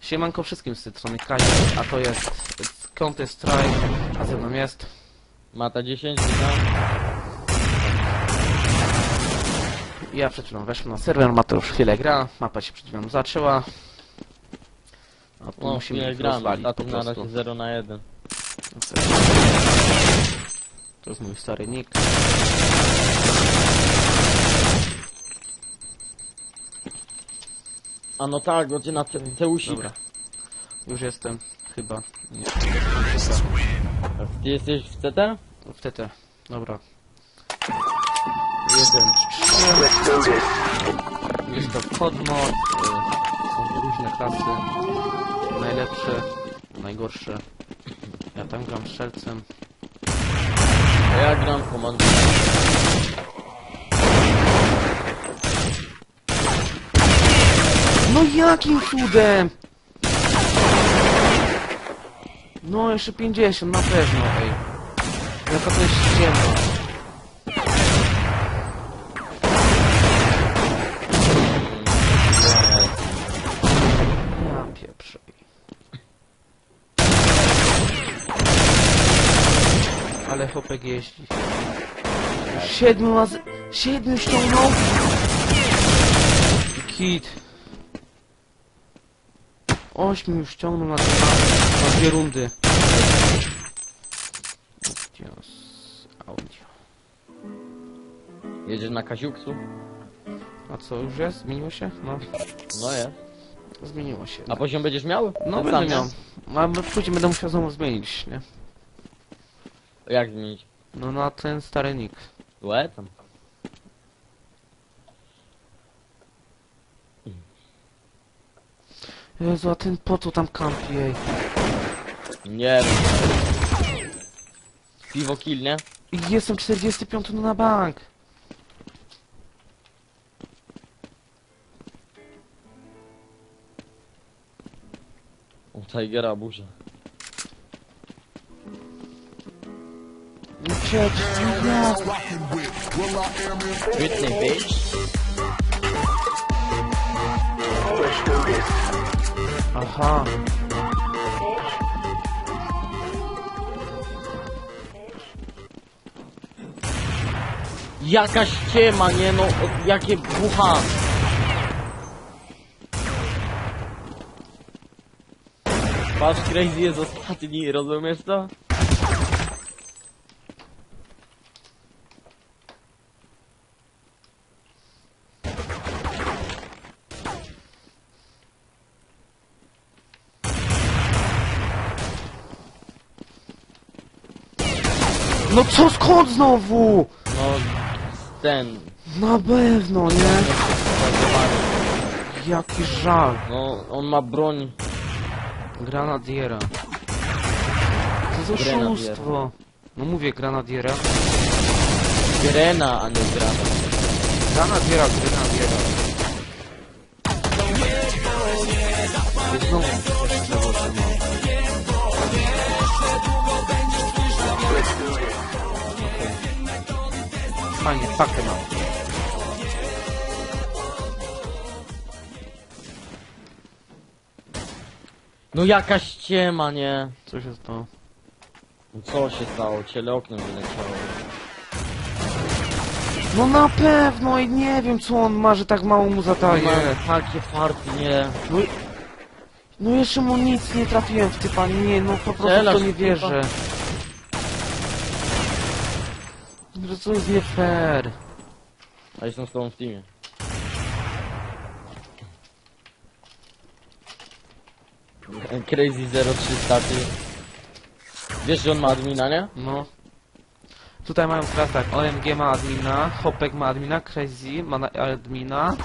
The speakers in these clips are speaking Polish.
Siemanko wszystkim z tej strony a to jest Counter Strike, a ze mną jest Mata 10, witam. ja przed chwilą weszłem na serwer, ma to już chwilę gra, mapa się przed chwilą zaczęła. A tu No, musimy chwilę ich rozwalić po ostatnio na prostu. razie 0 na 1. To jest mój stary nick. A no tak, bo cię na te, Teusik. Dobra. Już jestem, chyba. Nie, Ty jesteś w CT? w TT. Dobra. Jeden, trzy. Jest to podmod. y, Są różne klasy. Najlepsze, najgorsze. Ja tam gram strzelcem. A ja gram w No jakim cudem? No jeszcze 50 na pewno, ej. Jaka to jest ściema. Ja pieprzej. Ale chłopek jeździ. Siedmiu razy... Siedmiu ściągnął? Kit. Ośmiu już ściągnął na, dwa, na dwie rundy. Dios. Audio. Jedziesz na Kaziuksu? A co, już jest? Zmieniło się? No, No jest. zmieniło się. A poziom będziesz miał? No Ten będę sam, miał. A później będę musiał znowu zmienić, nie? nie? Jak zmienić? No na ten stary nick. Łe tam. Jezu, a ten po co tam kampi, ej? Nie wiem. Piwo kill, nie? I jestem 45 no na bank. U Tigera burza. No przecież, no jak? Britney bitch. Aha. Jakaś ściema, nie no, jakie bucha. Patrz, Crazy jest ostatni, rozumiesz to? No co, skąd znowu? No, ten, Na pewno, nie? Jaki żal. no, on ma broń. Granadiera. To jest Grenadier. oszustwo. No mówię granadiera. Grena, a nie grana. Granadiera, grenadiera. Znowu Fajnie, pakę mam. No jakaś ściema, nie? Co się stało? No Co się stało? Ciele oknem wyleciało. No na pewno i nie wiem co on ma, że tak mało mu zadaje. Ma takie farty, nie? No, i- no jeszcze mu nic nie trafiłem w typa, nie, no po prostu w Strzelasz to nie w typa? wierzę. To jest nie fair. A jestem z tobą w teamie. Crazy 0300 ty. Wiesz, że on ma admina, nie? No. Tutaj mają teraz tak, OMG ma admina, Hopek ma admina, Crazy ma na- admina,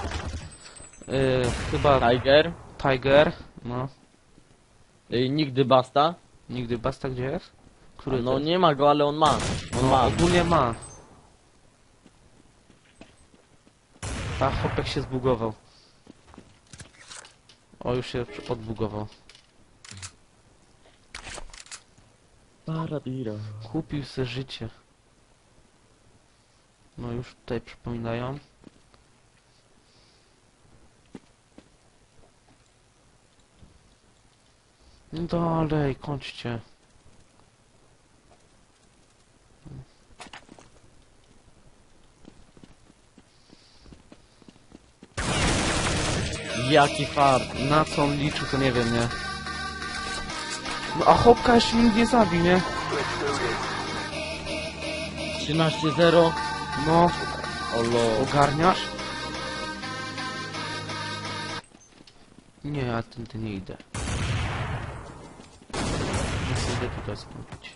yy, chyba Tiger. Tiger, no. Y, nigdy basta. Nigdy Basta gdzie jest? Który No to jest? nie ma go, ale on ma. On No, ma. ogólnie ma. A Hopek się zbugował. O, już się odbugował. Paradira. Kupił se życie. No już tutaj przypominają. No Dalej, kończcie. Jaki fart. Na co on liczył, to nie wiem, nie? No a chłopka jeszcze mnie nie zabił, nie? 13-0. No, Olo. ogarniasz? Nie, ja tędy nie idę. Nie chcę idę tutaj skończyć.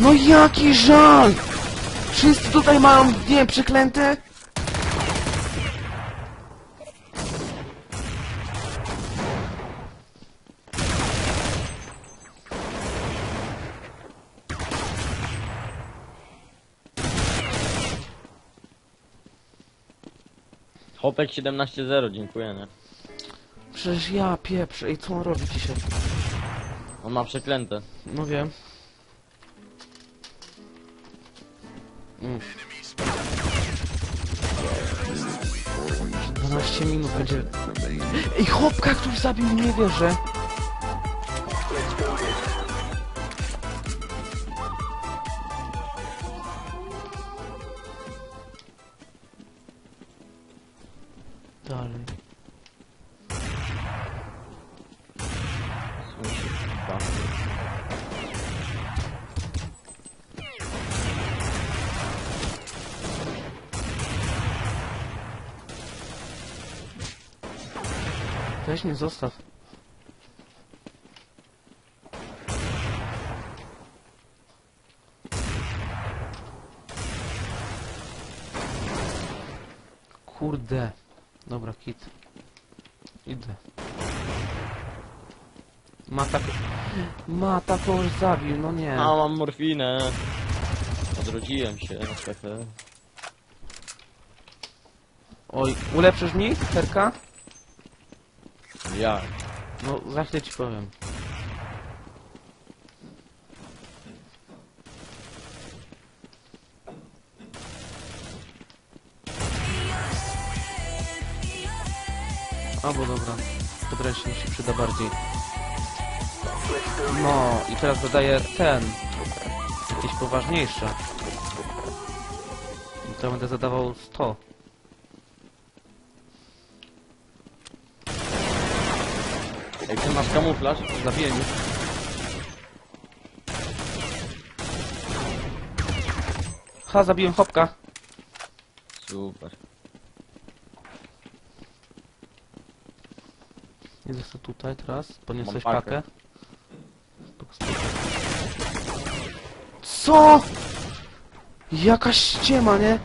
No jaki żal! Wszyscy tutaj mają, nie wiem, przeklęte? Hopek 17-0, dziękuję, nie? Przecież ja pieprzę i co on robi dzisiaj? On ma przeklęte. No wiem. Mm. 12 minut będzie... Ej, chłopka, który zabił, nie wierzę. Weź mnie zostaw. Kurde. Dobra, kit. Idę. Ma tak... Ma taką już zabił, no nie. A, mam morfinę. Odrodziłem się, niestety. Oj, ulepszysz mi, Terka? Jak? No, za chwilę ci powiem. Albo dobra, podręcznik się przyda bardziej. No, i teraz dodaję ten. Jakieś poważniejsze. I to będę zadawał 100. Jak ty masz kamuflaż? Zabiję już. Ha, zabiłem hopka. Super. Idę sobie tutaj teraz, poniosłeś Mam pakę. pakę. Co? Jakaś ściema, nie?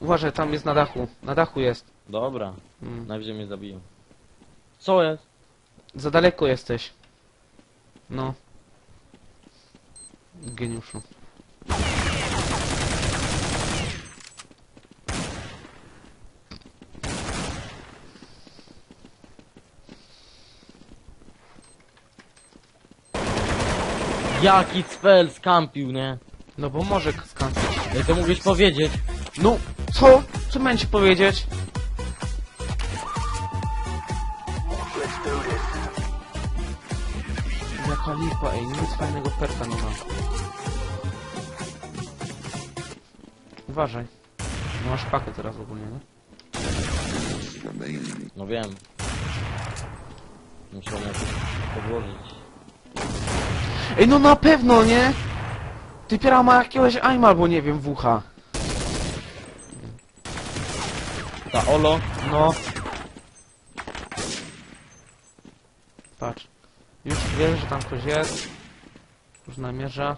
Uważaj, tam jest na dachu. Na dachu jest. Dobra, Mm. najwyżej mnie zabiją. Co jest? Za daleko jesteś. No. Geniuszu. Jaki cfel skampił, nie? No bo może skantyć. Jak to mógłbyś powiedzieć? No, co? Co miałem ci powiedzieć? Lipa, ej, nic fajnego perka nie mam. Uważaj. No Masz pakę teraz ogólnie, nie? No wiem. Ją jakoś podłożyć. Ej, no na pewno, nie? Typiera ma jakiegoś aim albo nie wiem, w ucha. Ta Olo, No. Patrz. Już wiesz, że tam ktoś jest. Już namierza.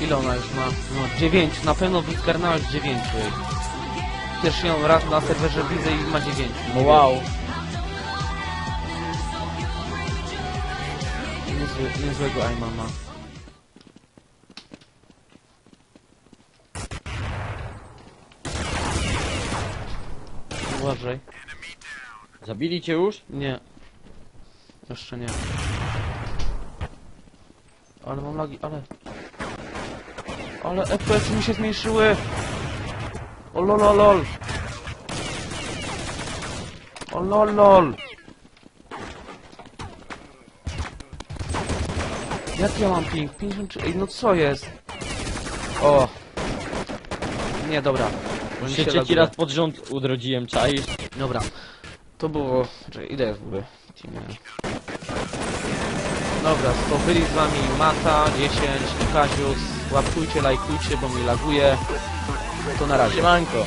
Ile ona już ma? No dziewięć. Na pewno wyzgarnąłeś dziewięciu jej. Pierwszy ją raz na serwerze widzę i ma dziewięć. no wow. Niezły, niezłego aima ma. Uważaj. Zabili cię już? Nie. Jeszcze nie. Ale mam lagi, ale... Ale FPS mi się zmniejszyły! O lol, lol, lol. O lol, lol. Jak ja mam ping? 53... Ej, no co jest? O! Nie, dobra. Bo mi Się trzeci laguje. raz pod rząd udrodziłem, czaisz? Dobra. To było... Czekaj, ile jest w ogóle? Dobra, to byli z wami Mata, 10 i Kazius. Łapkujcie, lajkujcie, bo mi laguje. To na razie. Siemanko.